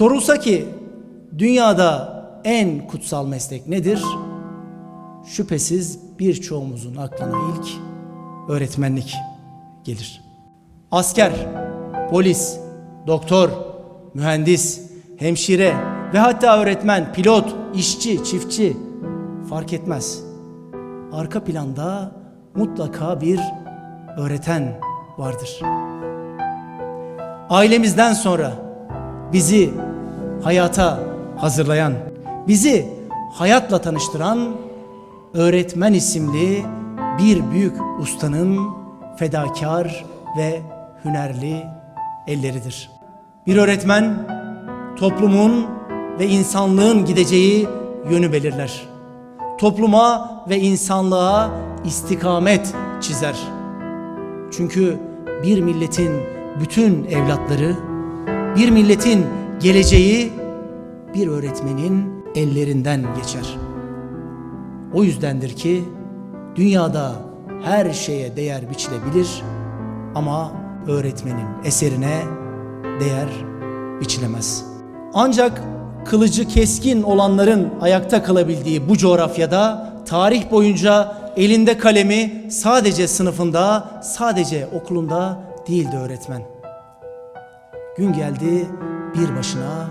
Sorulsa ki dünyada en kutsal meslek nedir? Şüphesiz birçoğumuzun aklına ilk öğretmenlik gelir. Asker, polis, doktor, mühendis, hemşire ve hatta öğretmen, pilot, işçi, çiftçi fark etmez. Arka planda mutlaka bir öğreten vardır. Ailemizden sonra bizi hayata hazırlayan, bizi hayatla tanıştıran öğretmen isimli bir büyük ustanın fedakar ve hünerli elleridir. Bir öğretmen toplumun ve insanlığın gideceği yönü belirler. Topluma ve insanlığa istikamet çizer. Çünkü bir milletin bütün evlatları, bir milletin geleceği bir öğretmenin ellerinden geçer. O yüzdendir ki dünyada her şeye değer biçilebilir ama öğretmenin eserine değer biçilemez. Ancak kılıcı keskin olanların ayakta kalabildiği bu coğrafyada tarih boyunca elinde kalemi sadece sınıfında, sadece okulunda değildi öğretmen. Gün geldi bir başına,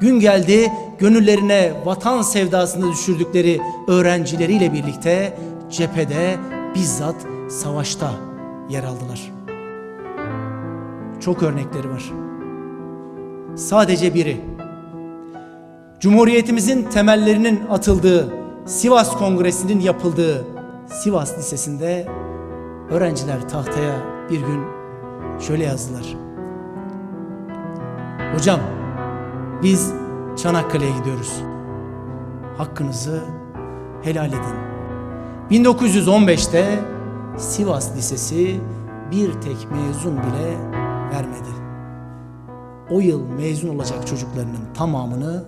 gün geldi gönüllerine vatan sevdasını düşürdükleri öğrencileriyle birlikte cephede bizzat savaşta yer aldılar. Çok örnekleri var. Sadece biri. Cumhuriyetimizin temellerinin atıldığı Sivas Kongresi'nin yapıldığı Sivas Lisesi'nde öğrenciler tahtaya bir gün şöyle yazdılar. Hocam biz Çanakkale'ye gidiyoruz. Hakkınızı helal edin. 1915'te Sivas Lisesi bir tek mezun bile vermedi. O yıl mezun olacak çocuklarının tamamını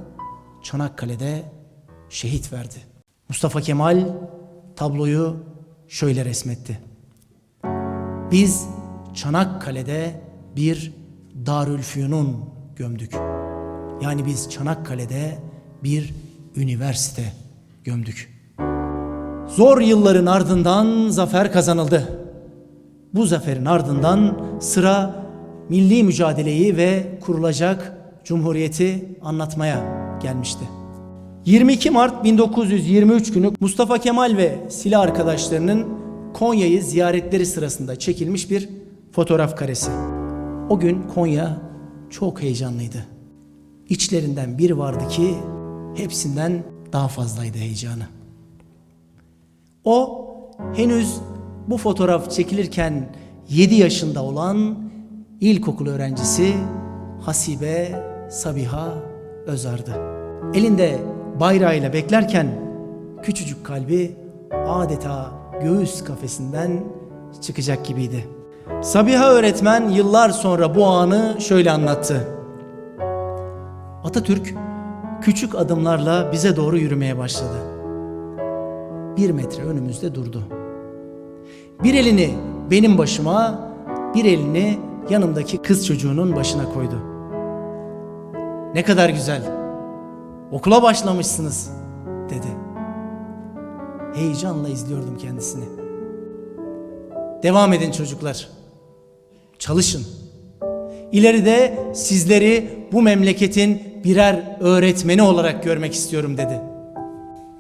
Çanakkale'de şehit verdi. Mustafa Kemal tabloyu şöyle resmetti. Biz Çanakkale'de bir Darülfünun gömdük. Yani biz Çanakkale'de bir üniversite gömdük. Zor yılların ardından zafer kazanıldı. Bu zaferin ardından sıra milli mücadeleyi ve kurulacak cumhuriyeti anlatmaya gelmişti. 22 Mart 1923 günü Mustafa Kemal ve silah arkadaşlarının Konya'yı ziyaretleri sırasında çekilmiş bir fotoğraf karesi. O gün Konya çok heyecanlıydı. İçlerinden biri vardı ki hepsinden daha fazlaydı heyecanı. O henüz bu fotoğraf çekilirken 7 yaşında olan ilkokul öğrencisi Hasibe Sabiha Özar'dı. Elinde bayrağıyla beklerken küçücük kalbi adeta göğüs kafesinden çıkacak gibiydi. Sabiha öğretmen yıllar sonra bu anı şöyle anlattı. Atatürk küçük adımlarla bize doğru yürümeye başladı. Bir metre önümüzde durdu. Bir elini benim başıma, bir elini yanımdaki kız çocuğunun başına koydu. Ne kadar güzel. Okula başlamışsınız dedi. Heyecanla izliyordum kendisini. Devam edin çocuklar. Çalışın. İleride sizleri bu memleketin birer öğretmeni olarak görmek istiyorum dedi.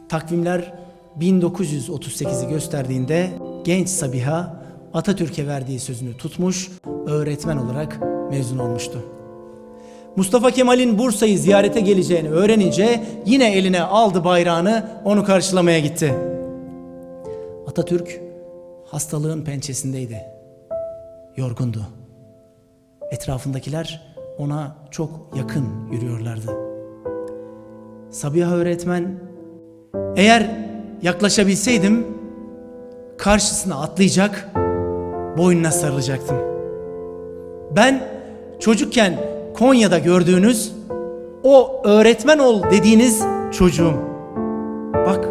Takvimler 1938'i gösterdiğinde genç Sabiha Atatürk'e verdiği sözünü tutmuş, öğretmen olarak mezun olmuştu. Mustafa Kemal'in Bursa'yı ziyarete geleceğini öğrenince yine eline aldı bayrağını onu karşılamaya gitti. Atatürk hastalığın pençesindeydi. Yorgundu. Etrafındakiler ona çok yakın yürüyorlardı. Sabiha öğretmen eğer yaklaşabilseydim karşısına atlayacak, boynuna sarılacaktım. Ben çocukken Konya'da gördüğünüz o öğretmen ol dediğiniz çocuğum. Bak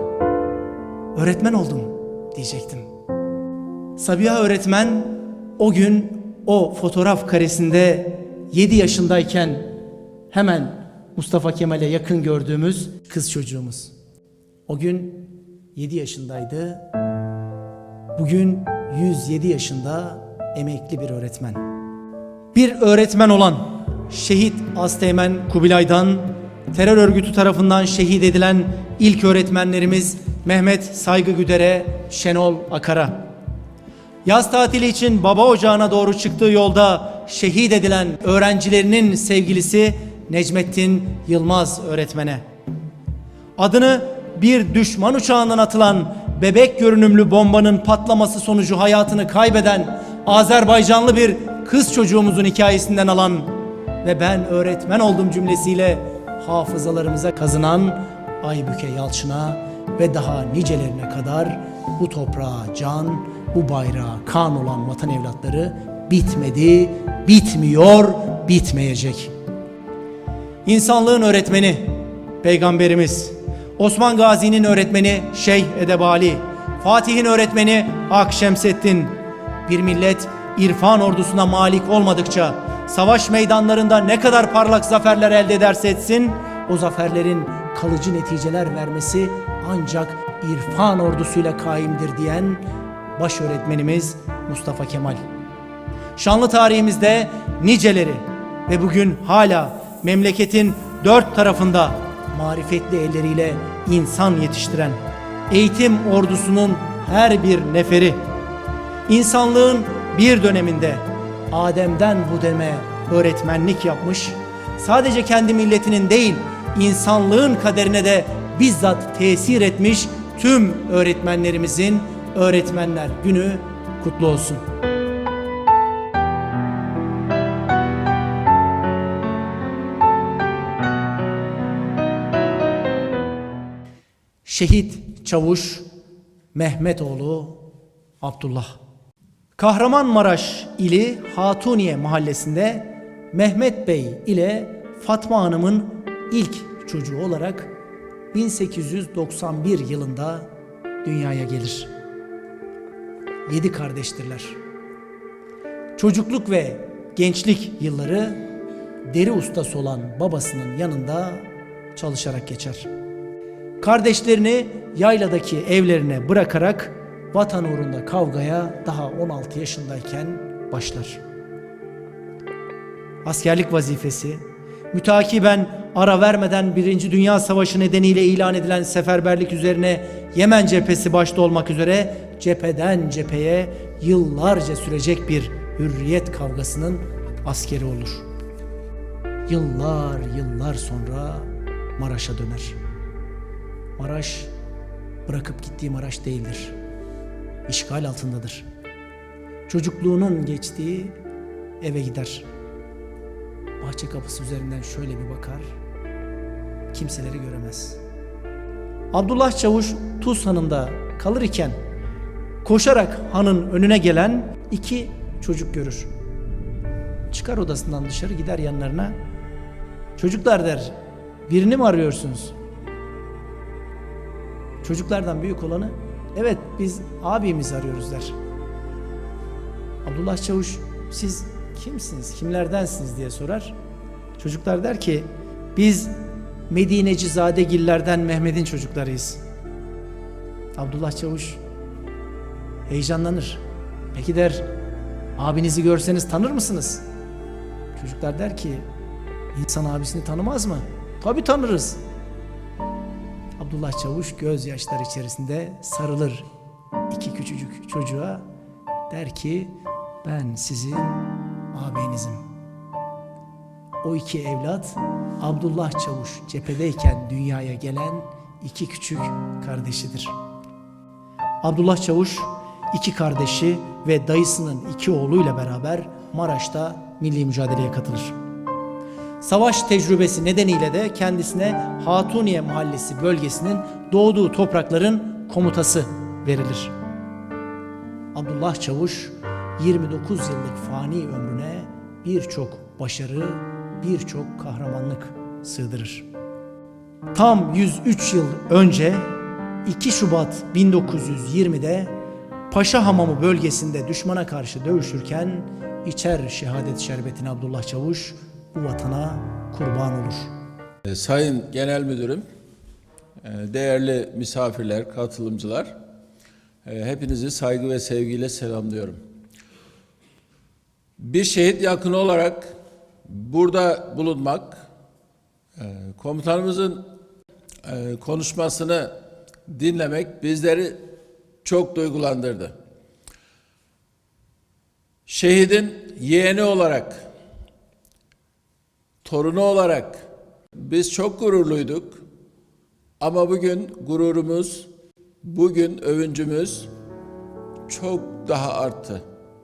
öğretmen oldum diyecektim. Sabiha öğretmen o gün o fotoğraf karesinde 7 yaşındayken hemen Mustafa Kemal'e yakın gördüğümüz kız çocuğumuz. O gün 7 yaşındaydı. Bugün 107 yaşında emekli bir öğretmen. Bir öğretmen olan şehit Asteğmen Kubilay'dan terör örgütü tarafından şehit edilen ilk öğretmenlerimiz Mehmet Saygı Güder'e, Şenol Akar'a. Yaz tatili için baba ocağına doğru çıktığı yolda şehit edilen öğrencilerinin sevgilisi Necmettin Yılmaz öğretmene. Adını bir düşman uçağından atılan bebek görünümlü bombanın patlaması sonucu hayatını kaybeden Azerbaycanlı bir kız çocuğumuzun hikayesinden alan ve ben öğretmen oldum cümlesiyle hafızalarımıza kazınan Aybüke Yalçın'a ve daha nicelerine kadar bu toprağa can, bu bayrağa kan olan vatan evlatları bitmedi, bitmiyor, bitmeyecek. İnsanlığın öğretmeni Peygamberimiz Osman Gazi'nin öğretmeni Şeyh Edebali Fatih'in öğretmeni Akşemseddin Bir millet irfan ordusuna malik olmadıkça savaş meydanlarında ne kadar parlak zaferler elde ederse etsin o zaferlerin kalıcı neticeler vermesi ancak irfan ordusuyla kaimdir diyen baş öğretmenimiz Mustafa Kemal. Şanlı tarihimizde niceleri ve bugün hala memleketin dört tarafında marifetli elleriyle insan yetiştiren eğitim ordusunun her bir neferi insanlığın bir döneminde Adem'den bu deme öğretmenlik yapmış sadece kendi milletinin değil insanlığın kaderine de bizzat tesir etmiş tüm öğretmenlerimizin öğretmenler günü kutlu olsun. Şehit Çavuş Mehmetoğlu Abdullah. Kahramanmaraş ili Hatuniye mahallesinde Mehmet Bey ile Fatma Hanım'ın ilk çocuğu olarak 1891 yılında dünyaya gelir. Yedi kardeştirler. Çocukluk ve gençlik yılları deri ustası olan babasının yanında çalışarak geçer. Kardeşlerini yayladaki evlerine bırakarak vatan uğrunda kavgaya daha 16 yaşındayken başlar. Askerlik vazifesi, mütakiben ara vermeden Birinci Dünya Savaşı nedeniyle ilan edilen seferberlik üzerine Yemen cephesi başta olmak üzere cepheden cepheye yıllarca sürecek bir hürriyet kavgasının askeri olur. Yıllar yıllar sonra Maraş'a döner. Maraş bırakıp gittiği Maraş değildir. İşgal altındadır. Çocukluğunun geçtiği eve gider. Bahçe kapısı üzerinden şöyle bir bakar. Kimseleri göremez. Abdullah Çavuş Tuz Hanı'nda kalır iken koşarak hanın önüne gelen iki çocuk görür. Çıkar odasından dışarı gider yanlarına. Çocuklar der, birini mi arıyorsunuz? Çocuklardan büyük olanı evet biz abimizi arıyoruz der. Abdullah Çavuş siz kimsiniz, kimlerdensiniz diye sorar. Çocuklar der ki biz Medineci Zadegillerden Mehmet'in çocuklarıyız. Abdullah Çavuş heyecanlanır. Peki der abinizi görseniz tanır mısınız? Çocuklar der ki insan abisini tanımaz mı? Tabii tanırız. Abdullah Çavuş gözyaşları içerisinde sarılır iki küçücük çocuğa. Der ki ben sizin ağabeyinizim. O iki evlat Abdullah Çavuş cephedeyken dünyaya gelen iki küçük kardeşidir. Abdullah Çavuş iki kardeşi ve dayısının iki oğluyla beraber Maraş'ta milli mücadeleye katılır. Savaş tecrübesi nedeniyle de kendisine Hatuniye Mahallesi bölgesinin doğduğu toprakların komutası verilir. Abdullah Çavuş 29 yıllık fani ömrüne birçok başarı, birçok kahramanlık sığdırır. Tam 103 yıl önce 2 Şubat 1920'de Paşa Hamamı bölgesinde düşmana karşı dövüşürken içer şehadet şerbetini Abdullah Çavuş bu vatana kurban olur. E, Sayın Genel Müdürüm, e, değerli misafirler, katılımcılar, e, hepinizi saygı ve sevgiyle selamlıyorum. Bir şehit yakını olarak burada bulunmak, e, komutanımızın konuşmasını dinlemek bizleri çok duygulandırdı. Şehidin yeğeni olarak, torunu olarak biz çok gururluyduk. Ama bugün gururumuz, bugün övüncümüz çok daha arttı.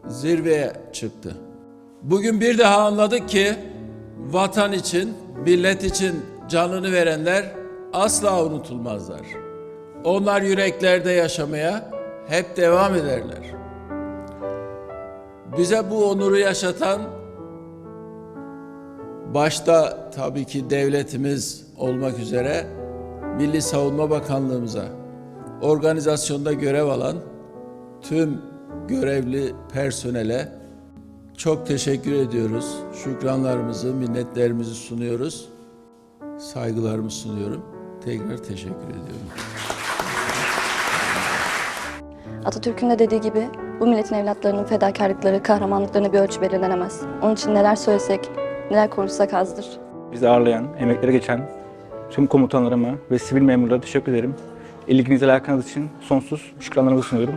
Zirveye çıktı. Bugün bir daha anladık ki vatan için, millet için canını verenler asla unutulmazlar. Onlar yüreklerde yaşamaya hep devam ederler. Bize bu onuru yaşatan başta tabii ki devletimiz olmak üzere Milli Savunma Bakanlığımıza, organizasyonda görev alan tüm görevli personele çok teşekkür ediyoruz. Şükranlarımızı, minnetlerimizi sunuyoruz. Saygılarımı sunuyorum. Tekrar teşekkür ediyorum. Atatürk'ün de dediği gibi bu milletin evlatlarının fedakarlıkları, kahramanlıklarına bir ölçü belirlenemez. Onun için neler söylesek, neler konuşsak azdır. Bizi ağırlayan, emekleri geçen tüm komutanlarıma ve sivil memurlara teşekkür ederim. İlginiz alakanız için sonsuz şükranlarımı sunuyorum.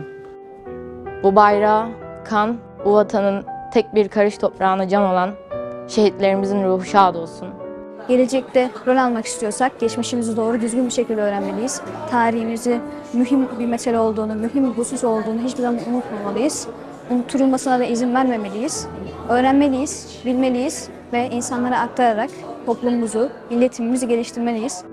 Bu bayrağı, kan, bu vatanın tek bir karış toprağına can olan şehitlerimizin ruhu şad olsun. Gelecekte rol almak istiyorsak geçmişimizi doğru düzgün bir şekilde öğrenmeliyiz. Tarihimizi mühim bir mesele olduğunu, mühim bir husus olduğunu hiçbir zaman unutmamalıyız. Unutulmasına da izin vermemeliyiz. Öğrenmeliyiz, bilmeliyiz ve insanlara aktararak toplumumuzu, milletimizi geliştirmeliyiz.